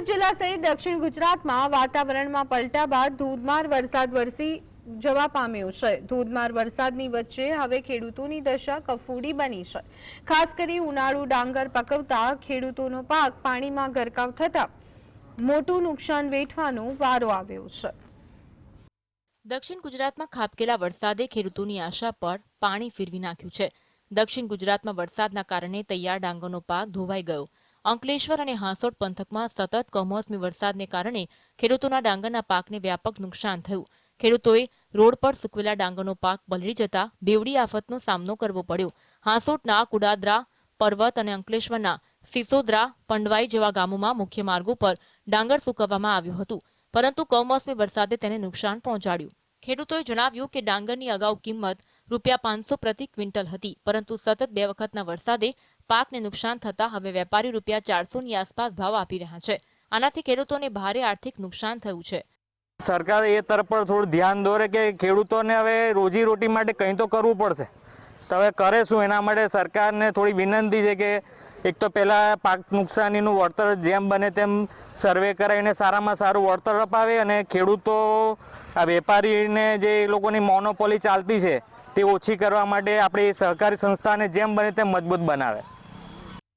સુરત જિલ્લા સહિત દક્ષિણ ગુજરાતમાં વાતાવરણમાં પલટા બાદ ધોધમાર વરસાદ વરસી જવા પામ્યો છે. ધોધમાર વરસાદની વચ્ચે હવે ખેડૂતોની દશા કફોડી બની છે. ખાસ કરી ઉનાળુ ડાંગર પકવતા ખેડૂતોનો પાક પાણીમાં ગરકાવ થતા મોટું નુકસાન વેઠવાનો વારો આવ્યો છે. દક્ષિણ ગુજરાતમાં ખાબકેલા વરસાદે ખેડૂતોની આશા પર પાણી ફેરવી નાખ્યું છે. દક્ષિણ ગુજરાતમાં વરસાદના કારણે તૈયાર ડાંગરનો પાક ધોવાઈ ગયો. અંકલેશ્વર અને હાંસોટ પંથકમાં સતત કમોસમી વરસાદને કારણે ખેડૂતોના ડાંગરના પાકને વ્યાપક નુકસાન થયું. ખેડૂતોએ રોડ પર સૂકવેલા ડાંગરનો પાક પલળી જતા બેવડી આફતનો સામનો કરવો પડ્યો. હાંસોટના કુડાદરા પર્વત અને અંકલેશ્વરના સિસોદરા પંડવાઈ જેવા ગામોમાં મુખ્ય માર્ગો પર ડાંગર સૂકવવામાં આવ્યું હતું, પરંતુ કમોસમી વરસાદે તેને નુકસાન પહોંચાડ્યું. ખેડૂતોએ જણાવ્યું કે ડાંગરની અગાઉ કિંમત રૂપિયા પાંચસો પ્રતિ ક્વિન્ટલ હતી, પરંતુ સતત બે વખતના વરસાદે પાકને નુકસાન થતા હવે વેપારી રૂપિયા ચારસોની આસપાસ ભાવ આપી રહ્યા છે. આનાથી ખેડૂતોને ભારે આર્થિક નુકસાન થયું છે. સરકાર એ તરફ પર થોડું ધ્યાન દોરે કે ખેડૂતોને હવે રોજી રોટી માટે કંઈ તો કરવું પડશે. તો હવે કરે શું? એના માટે સરકારને થોડી વિનંતી છે કે એક તો પહેલાં પાક નુકસાનીનું વળતર જેમ બને તેમ સર્વે કરાવીને સારામાં સારું વળતર અપાવે અને ખેડૂતો, આ વેપારીને જે લોકોની મોનોપોલી ચાલતી છે તે ઓછી કરવા માટે આપણે એ સહકારી સંસ્થાને જેમ બને તેમ મજબૂત બનાવે.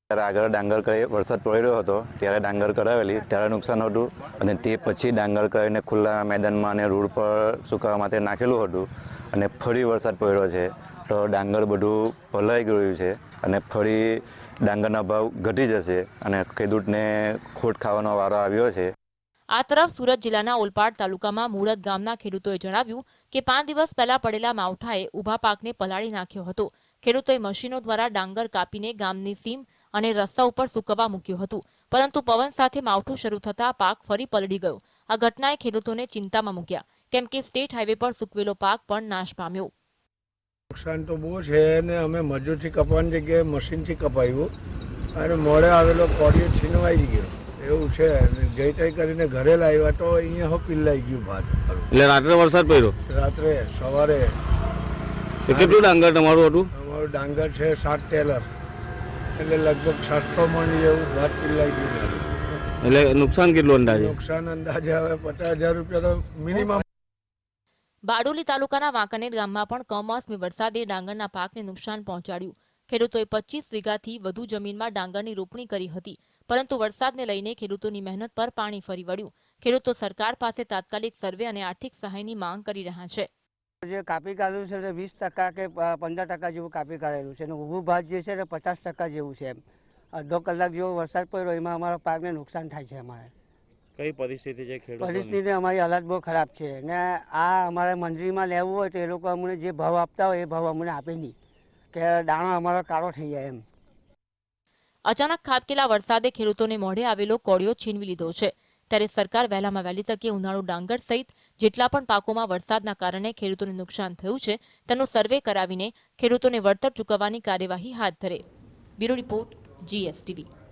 ત્યારે આગળ ડાંગર કરાવી વરસાદ પડ્યો હતો, ત્યારે ડાંગર કરાવેલી, ત્યારે નુકસાન હતું. અને તે પછી ડાંગર કરીને ખુલ્લા મેદાનમાં અને રોડ પર સુકાવા માટે નાખેલું હતું. અને ફરી વરસાદ પડ્યો છે. તો ડાંગર બધું ભલાઈ ગયું છે અને ફરી ડાંગરના ભાવ ઘટી જશે અને ખેડૂતને ખોટ ખાવાનો વારો આવ્યો છે. આ તરફ સુરત જિલ્લાના ઓલપાડ તાલુકામાં મુળદ ગામના ખેડૂતોએ જણાવ્યું કે પાંચ દિવસ પહેલા પડેલા માવઠાએ ઊભા પાકને પલાળી નાખ્યો હતો. ખેડૂતોએ મશીનો દ્વારા ડાંગર કાપીને ગામની સીમ અને રસ્તા ઉપર સૂકવવા મૂક્યું હતું. પરંતુ પવન સાથે માવઠું શરૂ થતા પાક ફરી પલળી ગયો. આ ઘટનાએ ખેડૂતોને ચિંતામાં મૂક્યા. કેમ કે સ્ટેટ હાઈવે પર સૂકવેલો પાક પણ નાશ પામ્યો. નુકસાન તો બહુ છે અને અમે મજૂરથી કપાવાની જગ્યાએ મશીનથી કપાવ્યું અને મોડે આવેલો કોડિયો છીનવાઈ ગયો. એવું છે. અને જઈ તઈ કરીને ઘરે લાવ્યા તો અહીંયા હો પિલ્લાઈ ગયું ભાત. એટલે રાત્રે વરસાદ પડ્યો? રાત્રે સવારે. કેટલું ડાંગર તમારું હતું? અમારું ડાંગર છે સાત ટેલર. એટલે લગભગ સાતસો મણ જેવું ભાત પીલાઈ ગયું એટલે નુકસાન કેટલું અંદાજે? નુકસાન અંદાજે હવે પચાસ હજાર રૂપિયા તો મિનિમમ બારડોલી તાલુકાના વાંકાનેર ગામમાં પણ કમોસમી વરસાદે ડાંગરના પાકને નુકસાન પહોંચાડ્યું. ખેડૂતોએ પચીસ વીઘાથી વધુ જમીનમાં ડાંગરની રોપણી કરી હતી. પરંતુ વરસાદને લઈને ખેડૂતોની મહેનત પર પાણી ફરી વળ્યું. ખેડૂતો સરકાર પાસે તાત્કાલિક સર્વે અને આર્થિક સહાયની માંગ કરી રહ્યા છે. જે કાપી કાઢેલું છે તે વીસ ટકા કે પંદર ટકા જેવું કાપી કાઢેલું છે. અને ઊભું ભાત જે છે તે પચાસ ટકા જેવું છે એમ. અડધો કલાક જેવો વરસાદ પડ્યો એમાં અમારા પાકને નુકસાન થાય છે અમારે. કઈ પરિસ્થિતિ છે પરિસ્થિતિ અમારી હાલત બહુ ખરાબ છે. ને આ અમારે મંજરીમાં લેવું હોય તો એ લોકો અમને જે ભાવ આપતા હોય એ ભાવ અમને આપે નહીં. કે દાણો અમારો કાળો થઈ જાય એમ. અચાનક ખાબકેલા વરસાદે ખેડૂતોને મોઢે આવેલો કોળિયો છીનવી લીધો છે. ત્યારે સરકાર વહેલામાં વહેલી તકે ઉનાળુ ડાંગર સહિત જેટલા પણ પાકોમાં વરસાદના કારણે ખેડૂતોને નુકસાન થયું છે, તેનો સર્વે કરાવીને ખેડૂતોને વળતર ચૂકવવાની કાર્યવાહી હાથ ધરે. Bureau report, GSTV.